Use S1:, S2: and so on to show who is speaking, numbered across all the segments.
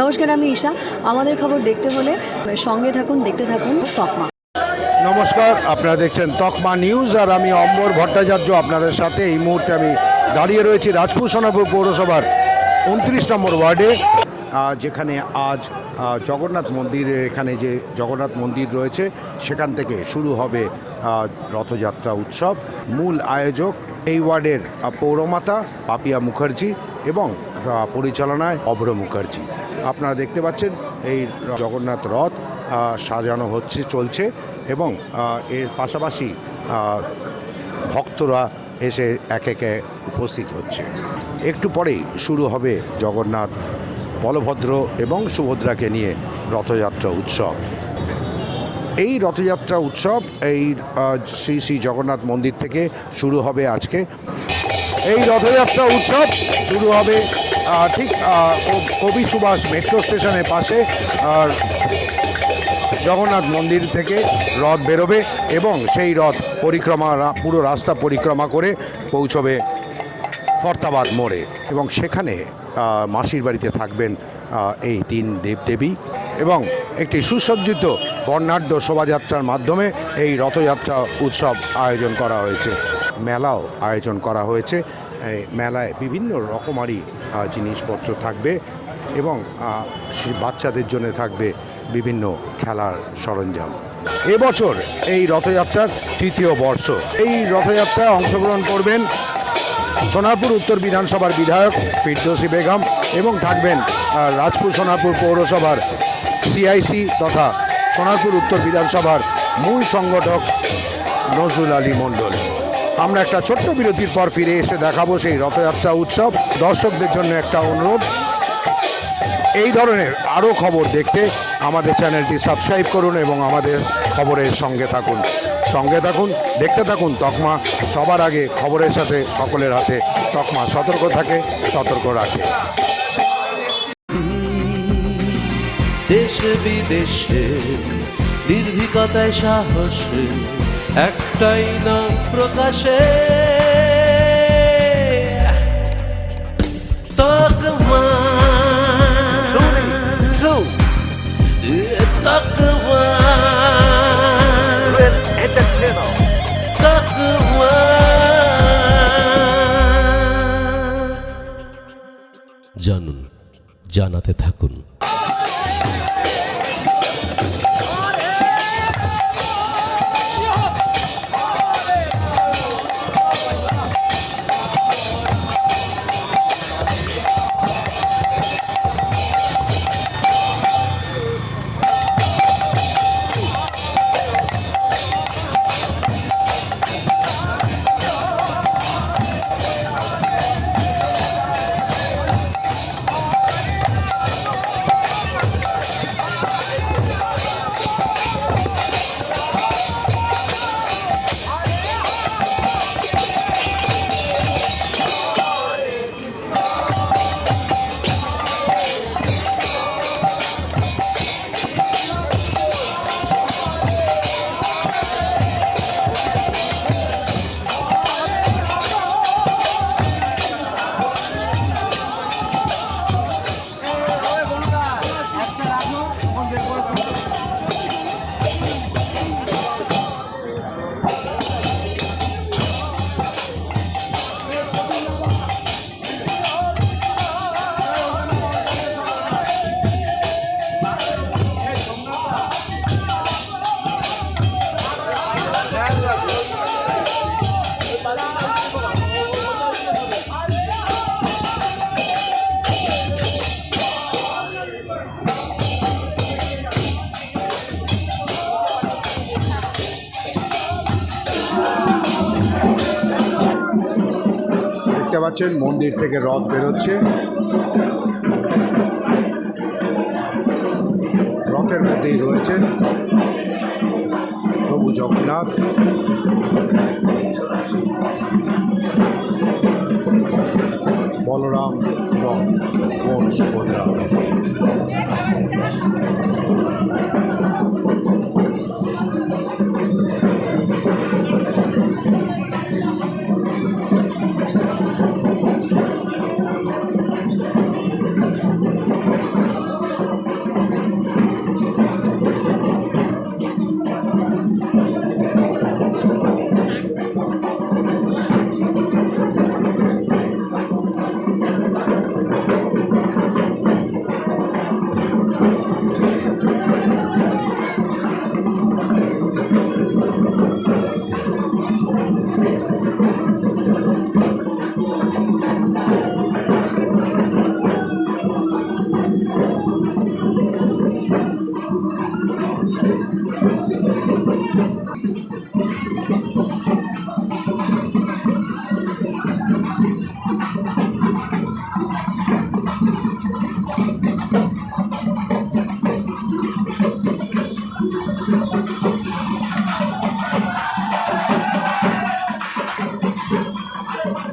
S1: নমস্কার, আমি ঈশা। আমাদের খবর দেখতে হলে সঙ্গে থাকুন, দেখতে থাকুন তকমা।
S2: নমস্কার, আপনারা দেখছেন তকমা নিউজ, আর আমি অম্বর ভট্টাচার্য আপনাদের সাথে। এই মুহূর্তে আমি দাঁড়িয়ে রয়েছি রাজপুর সোনাপুর পৌরসভার উনত্রিশ নম্বর ওয়ার্ডে যেখানে আজ জগন্নাথ মন্দিরের এখানে যে জগন্নাথ মন্দির রয়েছে, সেখান থেকে শুরু হবে রথযাত্রা উৎসব। মূল আয়োজক এই ওয়ার্ডের পৌরমাতা পাপিয়া মুখার্জি এবং পরিচালনায় অভ্র মুখার্জি। আপনারা দেখতে পাচ্ছেন এই জগন্নাথ রথ সাজানো হচ্ছে, চলছে এবং এর পাশাপাশি ভক্তরা এসে এক একে উপস্থিত হচ্ছে। একটু পরেই শুরু হবে জগন্নাথ বলভদ্র এবং সুভদ্রাকে নিয়ে রথযাত্রা উৎসব। এই রথযাত্রা উৎসব, এই শ্রী শ্রী জগন্নাথ মন্দির থেকে শুরু হবে আজকে। এই রথযাত্রা উৎসব শুরু হবে ঠিক কবি সুভাষ মেট্রো স্টেশনের পাশে, আর জগন্নাথ মন্দির থেকে রথ বেরোবে এবং সেই রথ পরিক্রমা পুরো রাস্তা পরিক্রমা করে পৌঁছবে ফর্তাবাদ মোড়ে এবং সেখানে মাসির বাড়িতে থাকবেন এই তিন দেবদেবী এবং একটি সুসজ্জিত বর্ণাঢ্য শোভাযাত্রার মাধ্যমে এই রথযাত্রা উৎসব আয়োজন করা হয়েছে। মেলাও আয়োজন করা হয়েছে। মেলায় বিভিন্ন রকমারি জিনিসপত্র থাকবে এবং বাচ্চাদের জন্য থাকবে বিভিন্ন খেলার সরঞ্জাম। এবছর এই রথযাত্রার তৃতীয় বর্ষ। এই রথযাত্রায় অংশগ্রহণ করবেন সোনারপুর উত্তর বিধানসভার বিধায়ক ফিরদোসি বেগম এবং থাকবেন রাজপুর সোনারপুর পৌরসভার সিআইসি তথা সোনারপুর উত্তর বিধানসভার মূল সংগঠক নজরুল আলী মণ্ডল। আমরা একটা ছোট্ট বিরতির পর ফিরে এসে দেখাবো সেই রথযাত্রা উৎসব। দর্শকদের জন্য একটা অনুরোধ। এই ধরনের আরও খবর দেখতে আমাদের চ্যানেলটি সাবস্ক্রাইব করুন এবং আমাদের খবরের সঙ্গে থাকুন। সঙ্গে থাকুন, দেখতে থাকুন তকমা। সবার আগে খবরের সাথে সকলের হাতে তকমা। সতর্ক থাকে, সতর্ক রাখে।
S3: দেশে বিদেশে নির্ভীকতায় সাহসে একটাই না প্রকাশে। জানুন জানাতে থাকুন। পাচ্ছেন মন্দির থেকে রথ বেরোচ্ছে। রথের মধ্যেই রয়েছেন প্রভু জগন্নাথ। বলরাম এবং বোন সুভদ্রা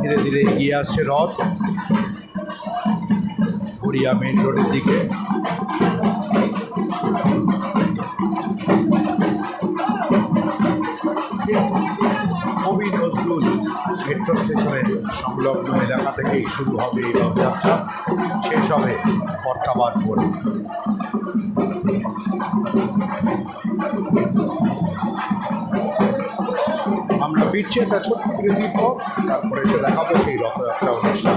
S3: ধীরে ধীরে এগিয়ে আসছে রথ। গড়িয়া মেন রোডের দিকে। কবি নজরুল মেট্রো স্টেশনের সংলগ্ন এলাকা থেকেই শুরু হবে এই রথযাত্রা। শেষ হবে ফরকাবাদ মোড়ে। ফিরছি একটা ছোট্ট বিরতির পর তারপরে এসে দেখাবো সেই রথযাত্রা অনুষ্ঠান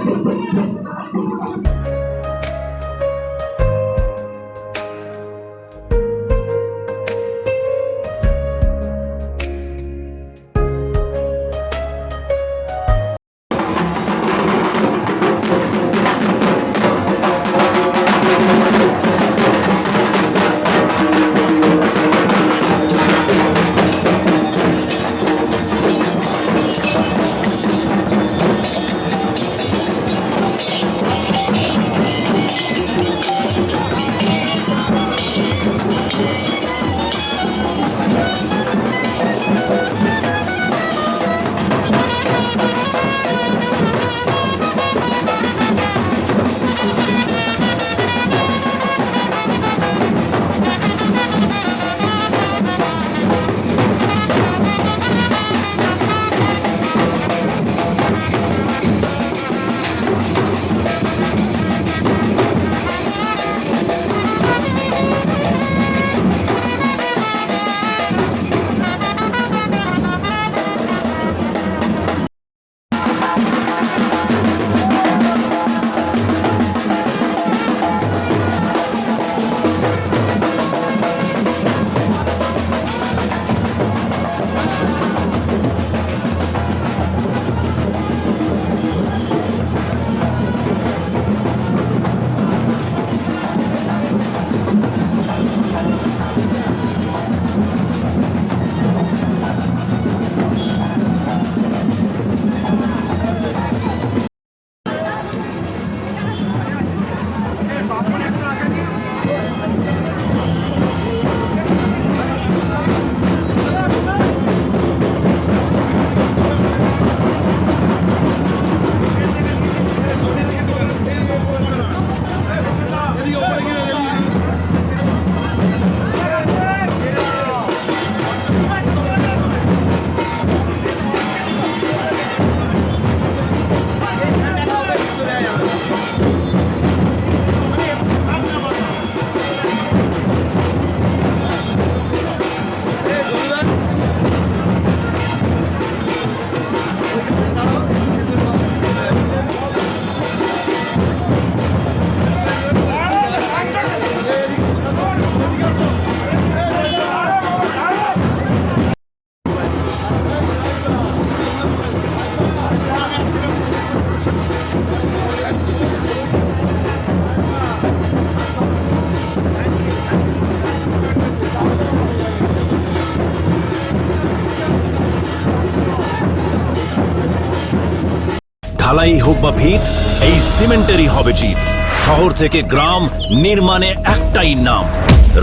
S4: ঢালাই হোক বা ভিত, এই সিমেন্টেরই হবে জিত। শহর থেকে গ্রাম নির্মাণে একটাই নাম,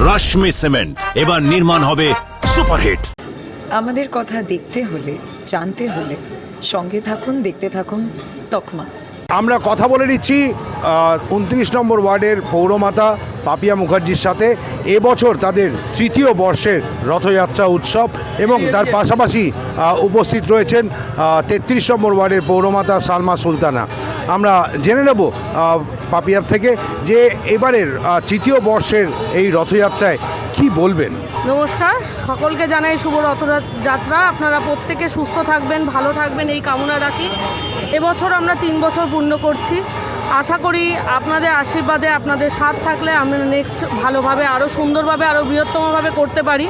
S4: রশ্মি সিমেন্ট। এবার নির্মাণ হবে সুপারহিট।
S5: আমাদের কথা দেখতে হলে, জানতে হলে সঙ্গে থাকুন, দেখতে থাকুন তকমা।
S2: আমরা কথা বলে নিচ্ছি উনত্রিশ নম্বর ওয়ার্ডের পৌরমাতা পাপিয়া মুখার্জির সাথে। এবছর তাদের তৃতীয় বর্ষের রথযাত্রা উৎসব এবং তার পাশাপাশি উপস্থিত রয়েছেন তেত্রিশ নম্বর ওয়ার্ডের পৌরমাতা সালমা সুলতানা। আমরা জেনে নেব পাপিয়ার থেকে যে এবারের তৃতীয় বর্ষের এই রথযাত্রায় কি বলবেন?
S6: নমস্কার, সকলকে জানাই শুভ রথযাত্রা। আপনারা প্রত্যেকে সুস্থ থাকবেন, ভালো থাকবেন, এই কামনা রাখি। এবছর আমরা তিন বছর পূর্ণ করছি। আশা করি আপনাদের আশীর্বাদে, আপনাদের সাথ থাকলে আমরা নেক্সট ভালোভাবে আরও সুন্দরভাবে আরও বৃহত্তমভাবে করতে পারি।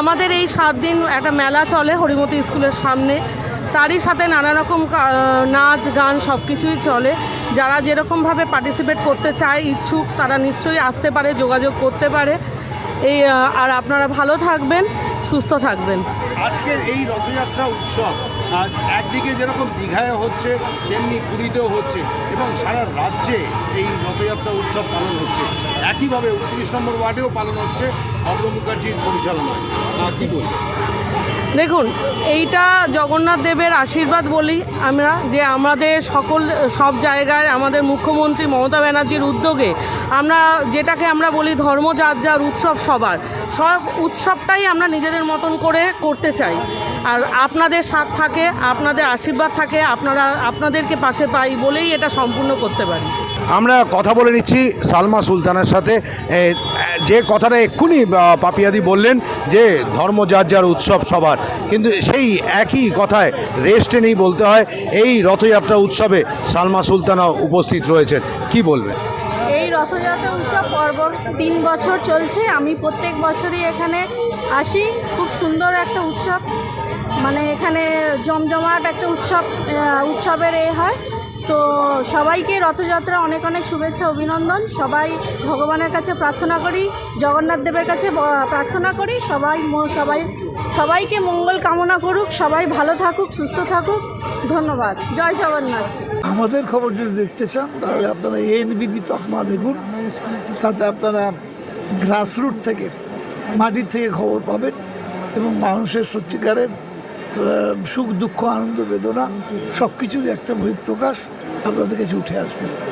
S6: আমাদের এই সাত দিন একটা মেলা চলে হরিমতি স্কুলের সামনে। তারই সাথে নানা রকম নাচ, গান সব কিছুই চলে। যারা যেরকমভাবে পার্টিসিপেট করতে চায়, ইচ্ছুক, তারা নিশ্চয়ই আসতে পারে, যোগাযোগ করতে পারে। এই আর আপনারা ভালো থাকবেন সুস্থ থাকবেন।
S7: আজকের এই রথযাত্রা উৎসব একদিকে যেরকম দীঘায় হচ্ছে, তেমনি পুরীতেও হচ্ছে এবং সারা রাজ্যে এই রথযাত্রা উৎসব পালন হচ্ছে। একইভাবে উনত্রিশ নম্বর ওয়ার্ডেও পালন হচ্ছে অগ্র মুখার্জির পরিচালনায়। কি বলবেন
S6: দেখুন, এইটা জগন্নাথ দেবের আশীর্বাদ বলি আমরা, যে আমাদের সকল, সব জায়গায় আমাদের মুখ্যমন্ত্রী মমতা ব্যানার্জির উদ্যোগে আমরা যেটাকে আমরা বলি ধর্ম যার উৎসব সবার, সব উৎসবটাই আমরা নিজেদের মতন করে করতে চাই। আর আপনাদের সাথ থাকে আপনাদের আশীর্বাদ থাকে আপনারা আপনাদেরকে পাশে পাই বলেই এটা সম্পূর্ণ করতে পারি।
S2: আমরা কথা বলে নিচ্ছি সালমা সুলতানের সাথে। যে কথাটা এক্ষুনি পাপিয়াদি বললেন যে ধর্ম যার যার উৎসব সবার। কিন্তু সেই একই কথায় রেস্টে নেই বলতে হয় এই রথযাত্রা উৎসবে সালমা সুলতানা উপস্থিত রয়েছেন। কি বলবেন?
S8: এই রথযাত্রা উৎসব পর্ব তিন বছর চলছে। আমি প্রত্যেক বছরই এখানে আসি। খুব সুন্দর একটা উৎসব। মানে এখানে জমজমাট একটা উৎসব উৎসবের এ হয়। তো সবাইকে রথযাত্রা অনেক অনেক শুভেচ্ছা, অভিনন্দন। সবাই ভগবানের কাছে প্রার্থনা করি, জগন্নাথ দেবের কাছে প্রার্থনা করি। সবাই সবাই, সবাইকে মঙ্গল কামনা করুক, সবাই ভালো থাকুক, সুস্থ থাকুক। ধন্যবাদ। জয় জগন্নাথ।
S9: আমাদের খবর যদি দেখতে চান, তাহলে আপনারা এনবিবি তকমা দেখুন। তাতে আপনারা গ্রাসরুট থেকে, মাটির থেকে খবর পাবেন এবং মানুষের সত্যিকারের সুখ দুঃখ আনন্দ বেদনা সব কিছুরই একটা বহিঃপ্রকাশ আপনাদের কাছে উঠে আসবে।